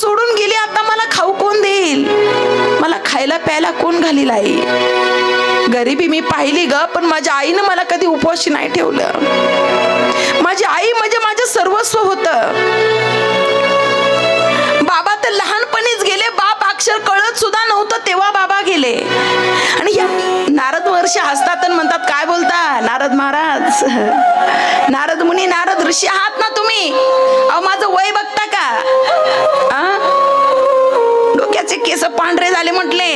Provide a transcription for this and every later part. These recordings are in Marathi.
सोडून गेली आता मला खाऊ कोण देईल? मला खायला प्यायला कोण घालील आई? गरिबी मी पाहिली ग पण माझ्या आईनं मला कधी उपवाशी नाही ठेवलं. माझी आई म्हणजे माझं सर्वस्व होतं. बाबा तर लहानपणीच गेले बाप अक्षर कळत सुद्धा नव्हतं तेव्हा बाबा गेले. आणि या नारद वर्ष हसतात म्हणतात काय बोलता नारद महाराज? नारद मुनी नारद ऋषी आहात ना तुम्ही? अहो माझं वय बघता का? आ? डोक्याचे केस पांढरे झाले म्हटले.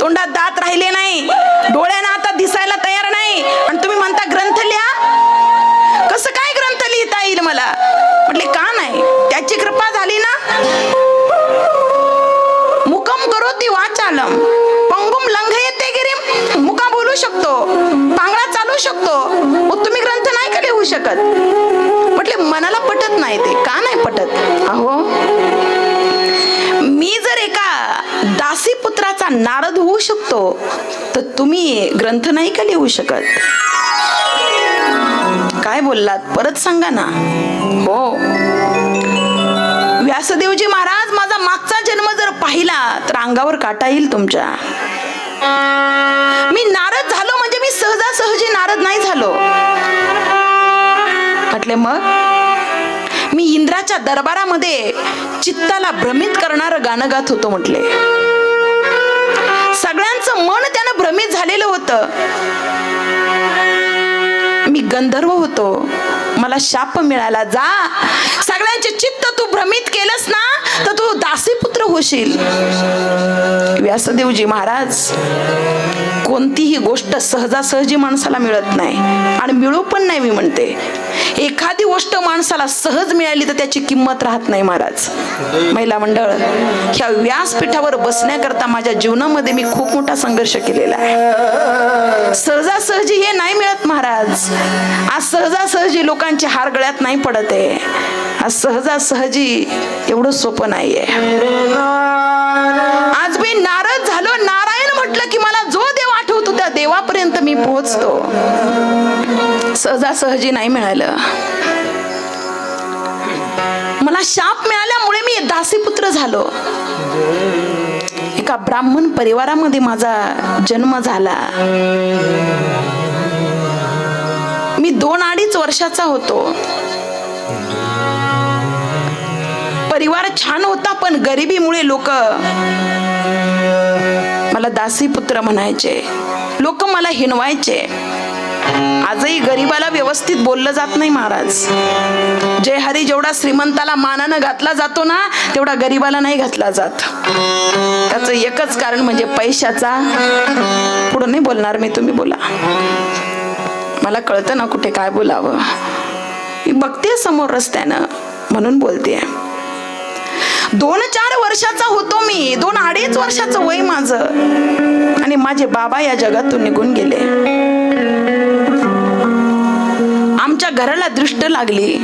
तोंडात दात राहिले नाही. डोळ्यानं आता दिसायला तयार नाही. आणि तुम्ही म्हणता ग्रंथ लिहा करू शकतो. मग तुम्ही ग्रंथ नाही का लिहू शकत? म्हटले मनाला पटत नाही ते. का नाही पटत? अहो मी जर एका दासी पुत्राचा नारद होऊ शकतो तर तुम्ही ग्रंथ नाही का लिहू शकत? काय बोललात? परत सांगा ना. हो. व्यासदेवजी महाराज माझा मागचा जन्म जर पाहिला तर अंगावर काटा येईल तुमच्या. म्हटले मग? मी इंद्राच्या दरबारामध्ये चित्ताला भ्रमित करणारं गाणं गात होतो म्हटले. सगळ्यांचं मन त्यानं भ्रमित झालेलं होतं. मी गंधर्व होतो. मला शाप मिळाला. जा. सगळ्यांचे चित्त भ्रमित केलंस ना तर तू दासीपुत्र होशील. व्यासदेवजी महाराज कोणतीही गोष्ट सहजासहजी माणसाला मिळत नाही आणि मिळू पण नाही मी म्हणते. एखादी गोष्ट माणसाला सहज मिळाली तर त्याची किंमत राहत नाही महाराज. महिला मंडळ ह्या व्यासपीठावर बसण्याकरता माझ्या जीवनामध्ये मी खूप मोठा संघर्ष केलेला आहे. सहजासहजी हे नाही मिळत महाराज. आज सहजासहजी लोकांची हार गळ्यात नाही पडत आहे. आज सहजासहजी एवढं सोपं नाहीये. आज मी नारद झालो. नारायण म्हटलं की मला जो देव आठवतो त्या देवापर्यंत मी पोहोचतो. सहजासहजी नाही मिळालं. मला शाप मिळाल्यामुळे मी दासीपुत्र झालो. एका ब्राह्मण परिवारामध्ये माझा जन्म झाला. मी दोन अडीच वर्षाचा होतो. परिवार छान होता पण गरिबीमुळे लोक मला दासी पुत्र म्हणायचे. लोक मला हिनवायचे आजही गरिबाला व्यवस्थित बोललं जात नाही महाराज. जय हरी जेवढा श्रीमंताला मानानं घातला जातो ना तेवढा गरिबाला नाही घातला जात. त्याचं एकच कारण म्हणजे पैशाचा. पुढं नाही बोलणार मी तुम्ही बोला. मला कळतं ना कुठे काय बोलावं. मी बघते समोर रस्त्यानं म्हणून बोलते दोन चार वर्षाचा होतो मी. दोन अडीच वर्षाचं वय माझं. आणि माझे बाबा या जगातून निघून गेले. आमच्या घराला दृष्ट लागली.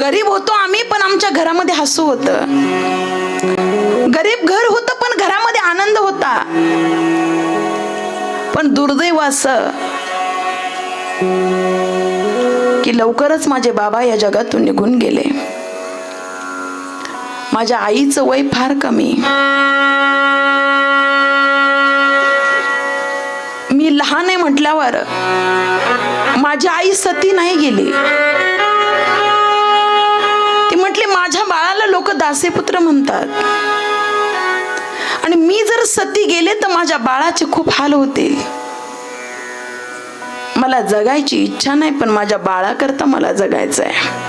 गरीब होतो आम्ही पण आमच्या घरामध्ये हसू होत. गरीब घर होत पण घरामध्ये आनंद होता. पण दुर्दैव असं की लवकरच माझे बाबा या जगातून निघून गेले. माझ्या आईचं वय फार कमी. मी लहान आहे म्हटल्यावर माझी आई सती नाही गेली. ती म्हटली माझ्या बाळाला लोक दासेपुत्र म्हणतात. आणि मी जर सती गेले तर माझ्या बाळाचे खूप हाल होतील. मला जगायची इच्छा नाही पण माझ्या बाळाकरता मला जगायचं आहे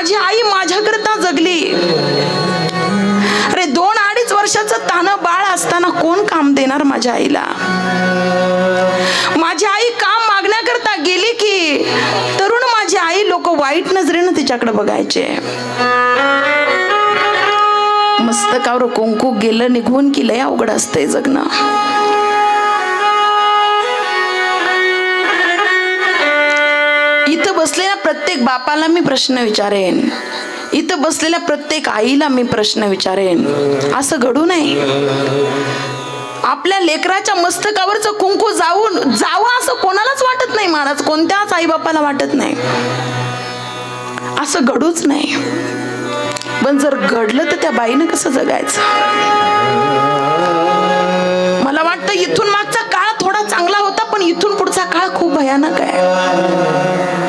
माझी आई माझ्याकरता जगली. अरे दोन अडीच वर्षाचं तानं बाळ असताना कोण काम देणार माझ्या आईला? माझी आई काम मागण्याकरता गेली की तरुण माझी आई लोक वाईट नजरेनं तिच्याकडे बघायचे. मस्तकावर कुंकू गेलं निघून की लय अवघड असतंय जगणं. बसलेल्या प्रत्येक बापाला मी प्रश्न विचारेन. इथं बसलेल्या प्रत्येक आईला मी प्रश्न विचारेन. असं घडू नये. आपल्या लेकराच्या मस्तकावरचं कुंकू जाऊन जावं असं कोणालाच वाटत नाही महाराज. कोणत्याच आई बापाला वाटत नाही. असं घडूच नाही पण जर घडलं तर त्या बाईनं कसं जगायचं? मला वाटतं इथून मागचा काळ थोडा चांगला होता पण इथून पुढचा काळ खूप भयानक आहे.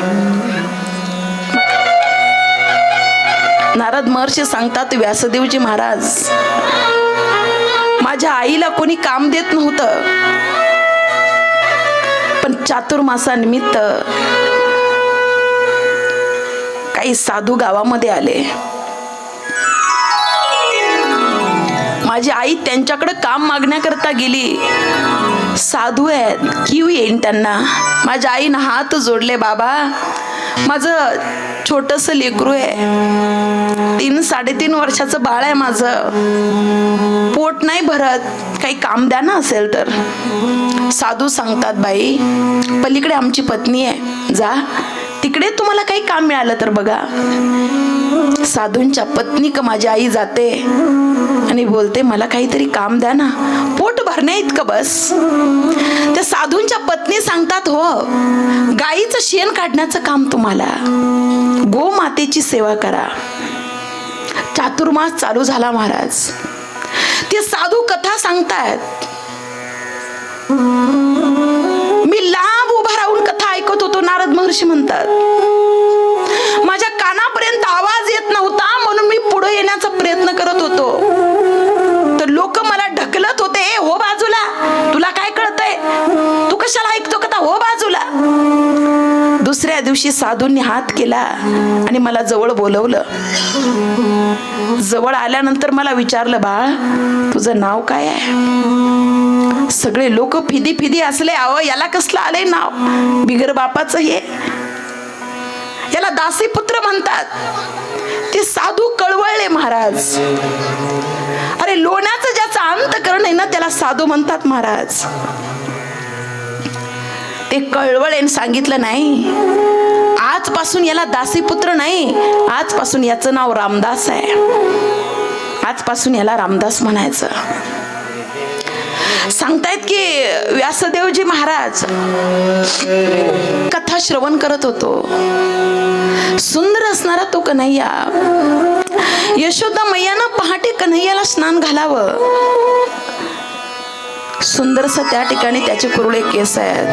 नारद महर्षी सांगतात व्यासदेवजी महाराज माझ्या आईला कोणी काम देत नव्हतं. पण चातुर्मासानिमित्त काही साधू गावामध्ये आले. माझी आई त्यांच्याकडे काम मागण्याकरता गेली. साधू आहेत किव येईन त्यांना. माझ्या आईनं हात जोडले बाबा माझं छोटस लेकरू आहे. तीन साडेतीन वर्षाचं बाळ आहे माझं. पोट नाही भरत. काही काम द्या ना असेल तर. साधू सांगतात बाई पलीकडे आमची पत्नी आहे. जा. तिकडे तुम्हाला काही काम मिळालं तर बघा. साधूंच्या पत्नी का माझी आई जाते आणि बोलते मला काहीतरी काम द्या ना. पोट भरण्या इतकं बस. त्या साधूंच्या पत्नी सांगतात हो गाईचं शेण काढण्याचं काम तुम्हाला. गो मातेची सेवा करा. चातुर्मास चालू झाला महाराज. ते साधू कथा सांगतायत. मी लांब उभा राहून कथा ऐकत होतो नारद महर्षी म्हणतात. माझ्या कानापर्यंत आवाज येत नव्हता म्हणून मी पुढे येण्याचा प्रयत्न करत होतो. तर लोक मला ढकलत होते "ए, हो बाजूला तुला काय कळतंय? तू कशाला ऐकतो कथा? हो बाजूला. दुसऱ्या दिवशी साधूंनी हात केला आणि मला जवळ बोलवलं. जवळ आल्यानंतर मला विचारलं बाळ तुझं नाव काय आहे? सगळे लोक फिदी फिदी असले आव याला कसलं आलंय नाव? बिगर बापाचं हे. याला दासी पुत्र म्हणतात. ते साधू कळवळले महाराज. अरे लोण्याचं ज्याचा अंतकरण आहे ना त्याला साधू म्हणतात महाराज. ते कळवळेन सांगितलं नाही. आजपासून याला दासीपुत्र नाही. आजपासून याचं नाव रामदास आहे. आजपासून याला रामदास म्हणायचं. सांगतायत की व्यासदेवजी महाराज कथा श्रवण करत होतो. सुंदर असणारा तो कन्हैया यशोदा मैयानं पहाटे कन्हैयाला स्नान घालावं. सुंदरस त्या ठिकाणी त्याचे कुरळे केस आहेत.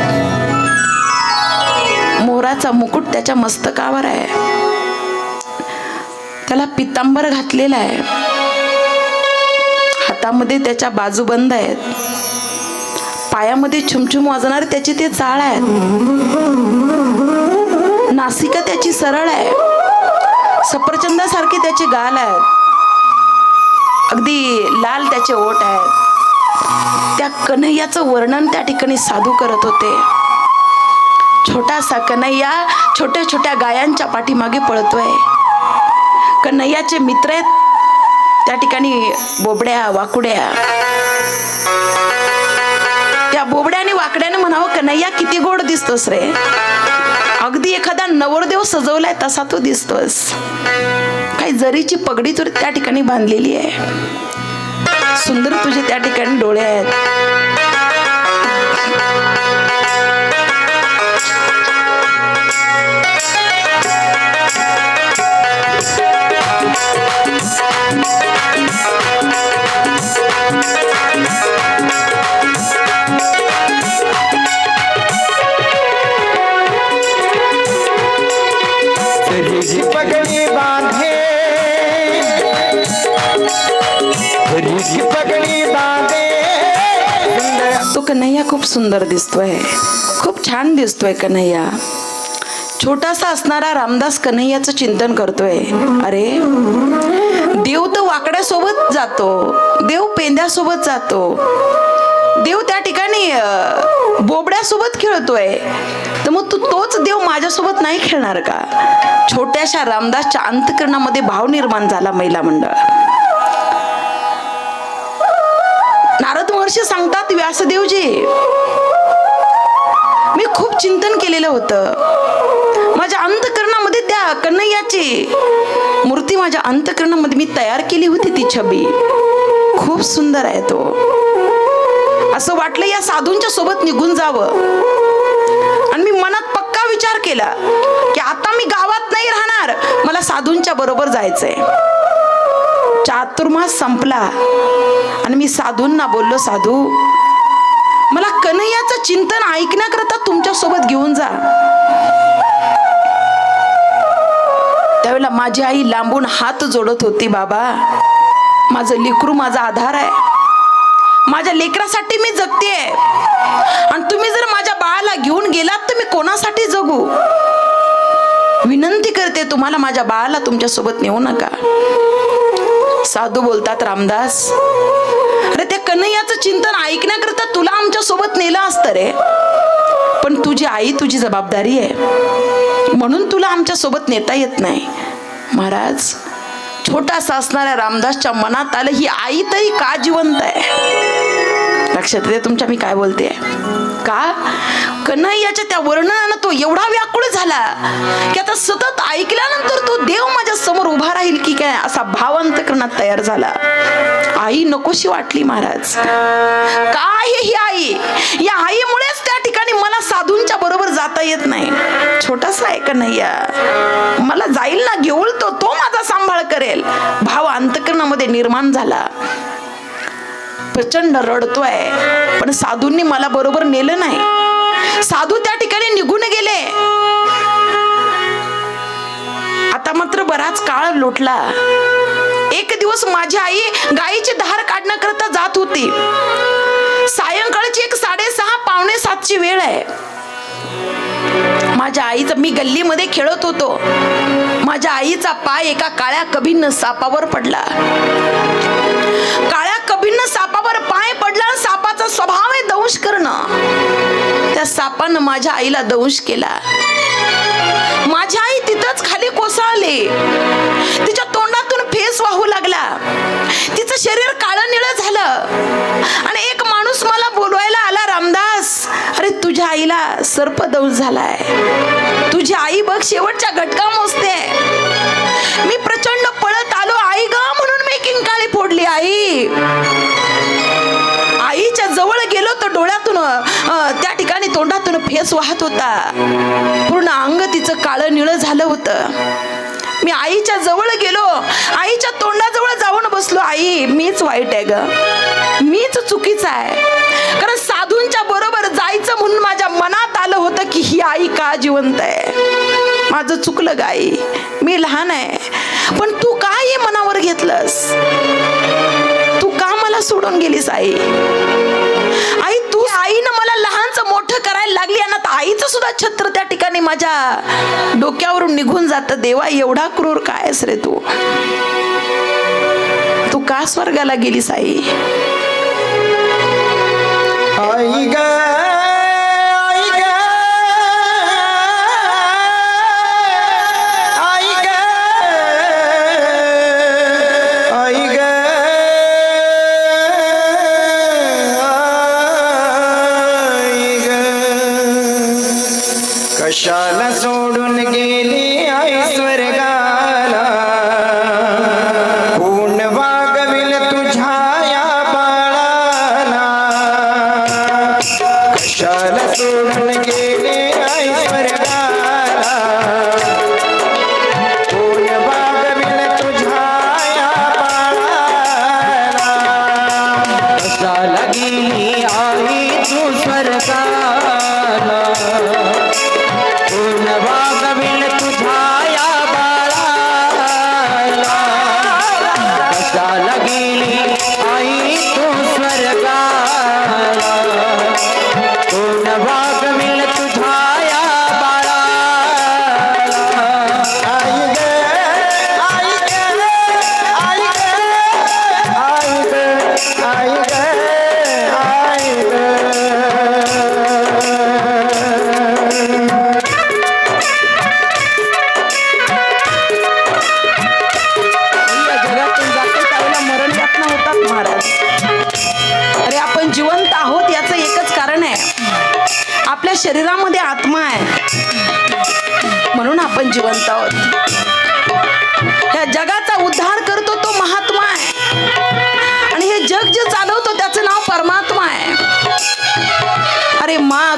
मोराचा मुकुट त्याच्या मस्तकावर आहे. त्याला पितांबर घातलेला आहे. हातामध्ये त्याच्या बाजूबंद आहेत. पायामध्ये छुमछुम वाजणारे त्याचे ते चाळ आहेत. नासिका त्याची सरळ आहे. सफरचंदासारखे त्याचे गाल आहेत. अगदी लाल त्याचे ओठ आहेत. त्या कन्हैयाचं वर्णन त्या ठिकाणी साधू करत होते. छोटासा कन्हैया छोट्या छोट्या गायांच्या पाठीमागे पळतोय. कन्हैयाचे मित्र आहेत त्या ठिकाणी बोबड्या वाकुड्या. त्या बोबड्या आणि वाकड्याने म्हणावं कन्हैया किती गोड दिसतोस रे. अगदी एखादा नवरदेव सजवलाय तसा तो दिसतोस. काही जरीची पगडी तर त्या ठिकाणी बांधलेली आहे. सुंदर तुझे त्या ठिकाणी डोळे आहेत. सुंदर दिसतोय. खूप छान दिसतोय कन्हैया. छोटासा असणारा रामदास कन्हैयाचं चिंतन करतोय. अरे देव तर वाकड्यासोबत जातो. देव पेंद्यासोबत जातो. देव त्या ठिकाणी बोबड्यासोबत खेळतोय. तर मग तू तोच देव माझ्यासोबत नाही खेळणार का? छोट्याशा रामदासच्या अंतकरणामध्ये भाव निर्माण झाला महिला मंडळ. महर्षी सांगतात व्यासदेवजी. मी खूप चिंतन केलेलं होतं. माझ्या अंतकरणामध्ये त्या कन्हैयाची मूर्ती माझ्या अंतकरणामध्ये मी तयार केली होती ती छबी. खूप सुंदर आहे तो. असं वाटलं या साधूंच्या सोबत निघून जावं. आणि मी मनात पक्का विचार केला की आता मी गावात नाही राहणार. मला साधूंच्या बरोबर जायचंय. चातुर्मास संपला. आणि मी साधूंना बोललो साधू मला कन्हैयाचं चिंतन ऐकण्याकरता तुमच्यासोबत घेऊन जा. त्यावेळेला माझी आई लांबून हात जोडत होती बाबा माझं लेकरू माझा आधार आहे. माझ्या लेकरासाठी मी जगते आणि तुम्ही जर माझ्या बाळाला घेऊन गेलात तर मी कोणासाठी जगू? विनंती करते तुम्हाला माझ्या बाळाला तुमच्यासोबत नेऊ नका. साधू बोलतात रामदास अरे त्या कन्हैयाचं चिंतन ऐकण्याकरता तुला आमच्यासोबत नेलं असतं रे. पण तुझी आई तुझी जबाबदारी आहे. म्हणून तुला आमच्यासोबत नेता येत नाही. महाराज छोटासा असणाऱ्या रामदासच्या मनात आलं ही आई तरी का जिवंत आहे? लक्षात येते तुमच्या मी काय बोलते का? कन्हैयाच्या त्या वर्णनानं तो एवढा व्याकुळ झाला की आता सतत ऐकल्यानंतर तो देव माझ्यासमोर उभा राहील की काय असा भाव अंतकरणात तयार झाला. आई नकोशी वाटली महाराज. काय ही आई? या आईमुळेच त्या ठिकाणी मला साधूंच्या बरोबर जाता येत नाही. छोटासा आहे कन्हैया मला जाईल ना घेऊल तो तो माझा सांभाळ करेल. भाव अंतकरणामध्ये निर्माण झाला. प्रचंड रडतोय. पण साधूंनी मला बरोबर नेलं नाही. साधू त्या ठिकाणी निघून गेले. आता मात्र बराच काळ लोटला. एक दिवस माझी आई गायीची धार काढण्याकरता जात होती. सायंकाळची एक साडेसहा पावणे सातची वेळ आहे. माझ्या आईचं मी गल्लीमध्ये खेळत होतो. माझ्या आईचा पाय एका काळ्या कबीन सापावर पडला. काळ्या कबीन सापावर पाय पडला आणि सापाचा स्वभाव आहे दंश करणं. त्या सापानं माझ्या आईला दंश केला. माझी आई तिथंच खाली कोसळली. तिच्या तोंडातून फेस वाहू लागला. तिचं शरीर काळं निळं झालं. आणि एक माणूस मला बोलवायला आला रामदास अरे तुझ्या आईला सर्पदंश झालाय. तुझी आई बघ शेवटच्या घटका मोजते. मी प्रचंड पळत आलो आई ग म्हणून मी किंकाळी फोडली आई. आईच्या जवळ गेलो तर डोळ्यातून त्या फेस वाहत होता. पूर्ण अंग तिचं काळं निळं झालं होतं. मी आईच्या जवळ गेलो. आईच्या तोंडाजवळ जाऊन बसलो. आई मीच वाईट आहे ग. मीच चुकीचं आहे. कारण साधूंच्या बरोबर जायचं म्हणून माझ्या मनात आलं होतं की ही आई का जिवंत आहे? माझं चुकलं ग आई. मी लहान आहे. पण तू का हे मनावर घेतलंस? तू का मला सोडून गेलीस आई? आई तू आईनं मला लहानचं मोठं करायला लागली आणि आता आईचं सुद्धा छत्र त्या ठिकाणी माझ्या डोक्यावरून निघून जात. देवा एवढा क्रूर काय रे तू? तू का स्वर्गाला गेलीस आई? आई आई कशाला सोडून गेली ऐश्वर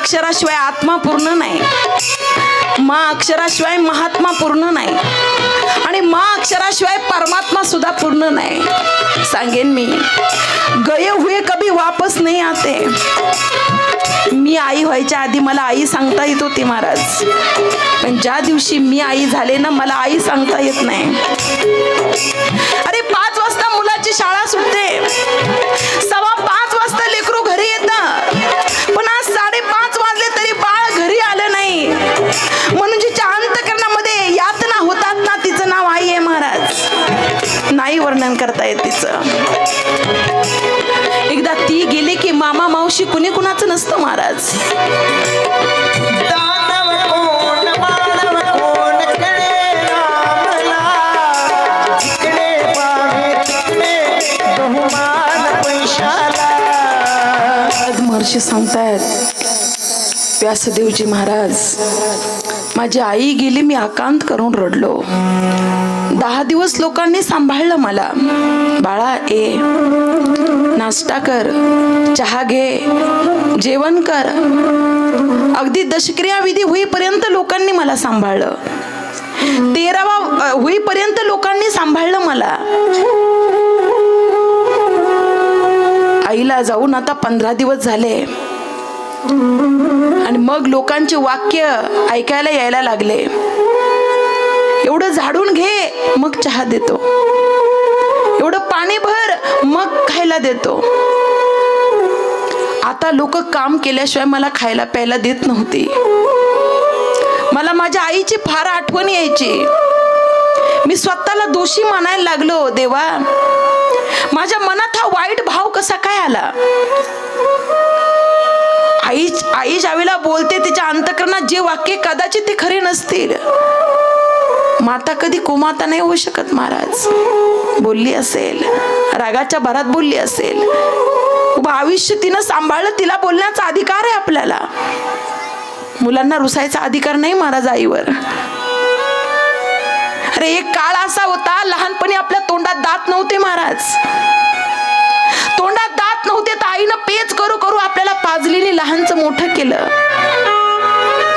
अक्षराशिवाय आत्मा पूर्ण नाही. मा अक्षराशिवाय महात्मा पूर्ण नाही. आणि मा अक्षराशिवाय परमात्मा सुद्धा पूर्ण नाही. सांगेन मी. गये हुए कभी वापस नाही आते. मी आई व्हायच्या आधी मला आई सांगता येत होती महाराज. पण ज्या दिवशी मी आई झाले ना मला आई सांगता येत नाही. अरे पाच वाजता मुलाची शाळा सुटते. येत तिचं एकदा ती गेली की मामा मावशी कुणी कुणाचं नसतं महाराज. महर्षी सांगतायत व्यासदेवजी महाराज माझी आई गेली मी आकांत करून रडलो. दहा दिवस लोकांनी सांभाळलं मला. बाळा ए नाश्ता कर चहा घे जेवण कर. अगदी दशक्रिया विधी होईपर्यंत लोकांनी मला सांभाळलं. तेरावा होईपर्यंत लोकांनी सांभाळलं मला. आईला जाऊन आता पंधरा दिवस झाले. आणि मग लोकांचे वाक्य ऐकायला यायला लागले. एवढं झाडून घे मग चहा देतो. एवढं पाणी भर मग खायला देतो. आता लोक काम केल्याशिवाय मला खायला प्यायला देत नव्हती. मला माझ्या आईची फार आठवण यायची. मी स्वतःला दोषी मानायला लागलो देवा. माझ्या मनात हा वाईट भाव कसा काय आला? आई आई ज्यावेळेला बोलते तिच्या अंतकरणात जे वाक्य कदाचित ते खरे नसतील. माता कधी कुमाता नाही होऊ शकत महाराज. बोलली असेल. रागाच्या भरात बोलली असेल. आयुष्य तिनं सांभाळलं तिला बोलण्याचा अधिकार आहे आपल्याला. मुलांना रुसायचा अधिकार नाही महाराज आईवर. अरे एक काळ असा होता लहानपणी आपल्या तोंडात दात नव्हते महाराज. तोंडात दात नव्हते तर आईनं पेच करू करू आपल्याला पाजलीने लहानचं मोठं केलं.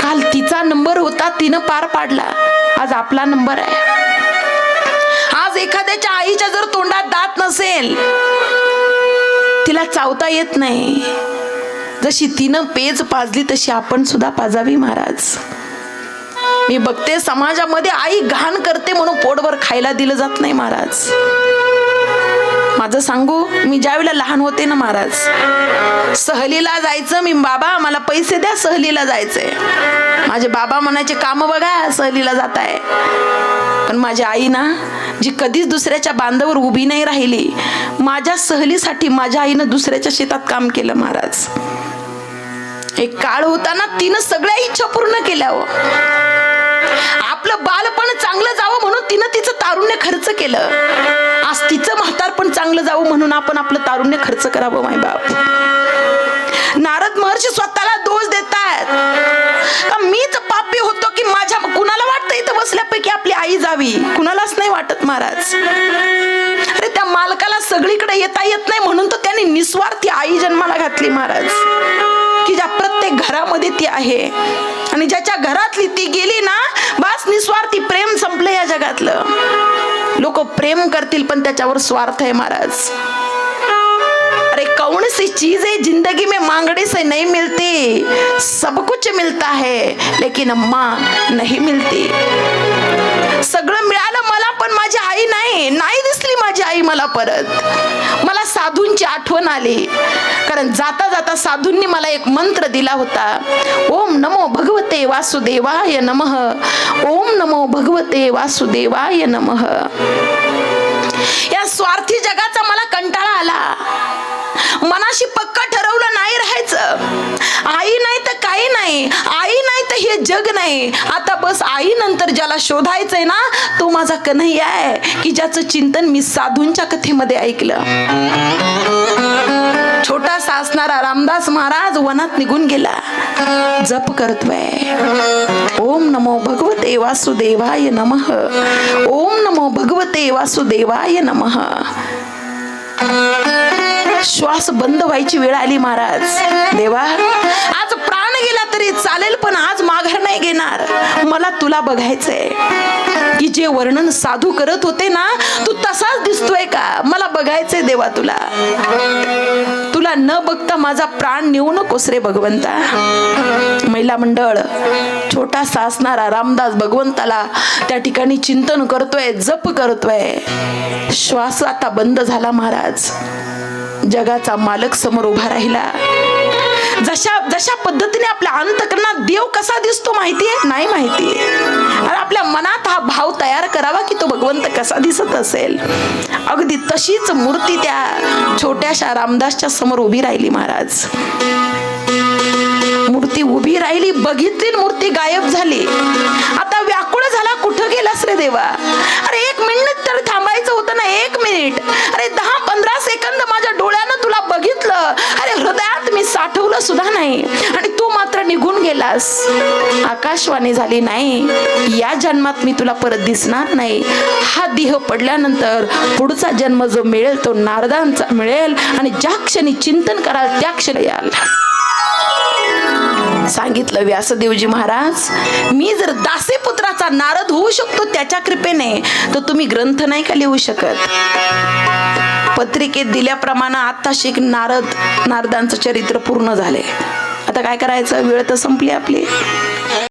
काल तिचा नंबर होता तिनं पार पाडला. आज आपला नंबर आहे. आज एखाद्याच्या आईच्या जर तोंडात दात नसेल तिला चावता येत नाही. जशी तिनं पेज पाजली तशी आपण सुद्धा पाजावी महाराज. मी बघते समाजामध्ये आई घाण करते म्हणून पोटभर खायला दिलं जात नाही महाराज. माझं सांगू? मी ज्या वेळेला लहान होते ना महाराज सहलीला जायचं मी बाबा मला पैसे द्या सहलीला जायचंय. माझे बाबा म्हणायचे काम बघा सहलीला जात आहे पण माझी आई ना जी कधीच दुसऱ्याच्या बांधावर उभी नाही राहिली माझ्या सहलीसाठी माझ्या आईनं दुसऱ्याच्या शेतात काम केलं महाराज. एक काळ होता ना तिनं सगळ्या इच्छा पूर्ण केल्या हो. आपलं बालपण चांगलं जावं म्हणून तिनं तिचं तारुण्य खर्च केलं. आज तिचं म्हातारपण चांगलं जावं म्हणून आपण आपलं तारुण्य खर्च करावं माय बाप. नारद महर्षी स्वतःला दोष देतात. का मीच पापी होतो की माझ्या कुणाला वाटतं इथं बसल्यापैकी आपली आई जावी? कुणालाच नाही वाटत महाराज. अरे त्या मालकाला सगळीकडे येता येत नाही म्हणून तर त्यांनी निस्वार्थी आई जन्माला घातली महाराज. की ज्या प्रत्येक घरामध्ये ती आहे. आणि ज्याच्या घरातली ती गेली ना बास निस्वार्थी प्रेम संपलं या जगातलं. लोक प्रेम करतील पण त्याच्यावर स्वार्थ आहे महाराज. अरे कौन सी चीज है जिंदगी में मांगने से नहीं मिलती. सब कुछ मिलता है लेकिन अम्मा नहीं मिलती. सगळं मिळालं मला पण माझी आई नाही. नाही दिसली माझी आई मला परत. मला साधूंची आठवण आली. कारण जाता जाता साधूंनी मला एक मंत्र दिला होता. ओम नमो भगवते वासुदेवाय नमः. ओम नमो भगवते वासुदेवाय नमः. या स्वार्थी जगाचा मला कंटाळा आला. मनाशी पक्क ठरवलं नाही राहायचं. आई नाही तर काही नाही. आई नाही तर हे जग नाही. आता बस आई नंतर ज्याला शोधायचंय ना तो माझा कन्हैया आहे की ज्याचं चिंतन मी साधूंच्या कथेमध्ये ऐकलं. छोटासा असणारा रामदास महाराज वनात निघून गेला. जप करतोय. ओम नमो भगवते वासुदेवाय नमः. ओम नमो भगवते वासुदेवाय नमः. श्वास बंद व्हायची वेळ आली महाराज. देवा आज प्राण गेला तरी चालेल पण आज माघार नाही घेणार. मला तुला बघायचंय. की जे वर्णन साधू करत होते ना तू तसाच दिसतोय का? मला बघायचंय देवा तुला. तुला न बघता माझा प्राण नेऊ नकोस रे भगवंता. महिला मंडळ छोटासा असणारा रामदास भगवंताला त्या ठिकाणी चिंतन करतोय जप करतोय. श्वास आता बंद झाला महाराज. जगाचा मालक समोर उभा राहिला. जशा जशा पद्धतीने आपल्या अंतकरणात देव कसा दिसतो माहितीये? नाही माहिती आहे आपल्या मनात हा भाव तयार करावा की तो भगवंत कसा दिसत असेल? अगदी तशीच मूर्ती त्या छोट्याशा रामदासच्या समोर उभी राहिली महाराज. मूर्ती उभी राहिली बघितली मूर्ती गायब झाली. आता व्याकुळ झाला कुठं गेलास रे देवा? अरे एक मिनिट तर थांबायचं होतं ना एक मिनिट अरे दहा पंधरा सेकंद माझ्या डोळ्यानं तुला बघितलं अरे हृदयात मी साठवलं सुद्धा नाही. आणि तू मात्र निघून गेलास. आकाशवाणी झाली नाही. या जन्मात मी तुला परत दिसणार नाही. हा देह पडल्यानंतर पुढचा जन्म जो मिळेल तो नारदांचा मिळेल. आणि ज्या क्षणी चिंतन कराल त्या क्षणी याल. सांगितलं व्यासदेवजी महाराज मी जर दासे पुत्राचा नारद होऊ शकतो त्याच्या कृपेने तर तुम्ही ग्रंथ नाही का लिहू शकत? पत्रिकेत दिल्याप्रमाणे आता शिक नारद नारदांचं चरित्र पूर्ण झाले. आता काय करायचं? वेळ तर संपली आपली.